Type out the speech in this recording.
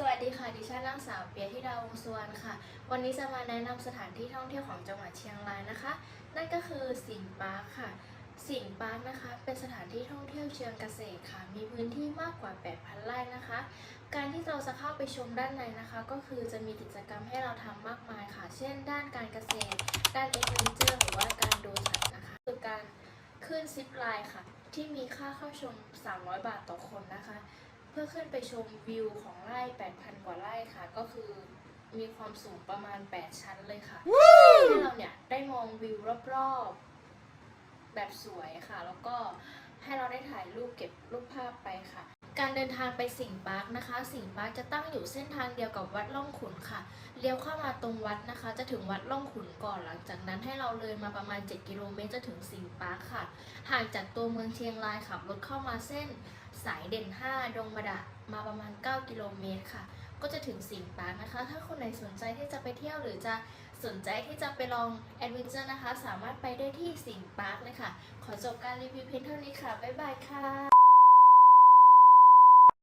สวัสดีค่ะ ดิฉันนางสาวเปียธิดาวงสวรรณค่ะ วันนี้จะมาแนะนำสถานที่ท่องเที่ยวของจังหวัดเชียงรายนะคะ นั่นก็คือสิงห์ปาร์คค่ะ สิงห์ปาร์คนะคะ เป็นสถานที่ท่องเที่ยวเชิงเกษตรค่ะ มีพื้นที่มากกว่า 8,000 ไร่นะคะ การที่เราจะเข้าไปชมด้านในนะคะ ก็คือจะมีกิจกรรมให้เราทำมากมายค่ะ เช่น ด้านการเกษตร ด้านเอ็กเวนเจอร์หรือว่าการดูสัตว์นะคะ คือการขึ้นซิปไลน์ค่ะ ที่มีค่าเข้าชม 300 บาทต่อคนนะคะ พื่อขึ้นไปชมวิวของไร่ 8,000 กว่าไร่ค่ะ ก็คือมีความสูงประมาณ 8 ชั้นเลยค่ะให้เราเนี่ยได้มองวิวรอบๆ แบบสวยค่ะ แล้วก็ให้เราได้ถ่ายรูปเก็บรูปภาพไปค่ะ การเดินทางไปสิงห์ปาร์คนะคะ สิงห์ปาร์คจะตั้งอยู่เส้นทางเดียวกับวัดล่องขุนค่ะ เลี้ยวเข้ามาตรงวัดนะคะ จะถึงวัดล่องขุนก่อนหลังจากนั้นให้เราเลยมาประมาณ 7 กิโลเมตรจะถึงสิงห์ปาร์คค่ะ ห่างจากตัวเมืองเชียงรายขับรถเข้ามาเส้นสายเด่น 5 ดงมะดะมาประมาณ 9 กิโลเมตรค่ะ ก็จะถึงสิงห์ปาร์คนะคะ ถ้าคนไหนสนใจที่จะไปเที่ยวหรือจะสนใจที่จะไปลองแอดเวนเจอร์นะคะ สามารถไปได้ที่สิงห์ปาร์คเลยค่ะ ขอจบการรีวิวเพียงเท่านี้ค่ะ บ๊ายบายค่ะ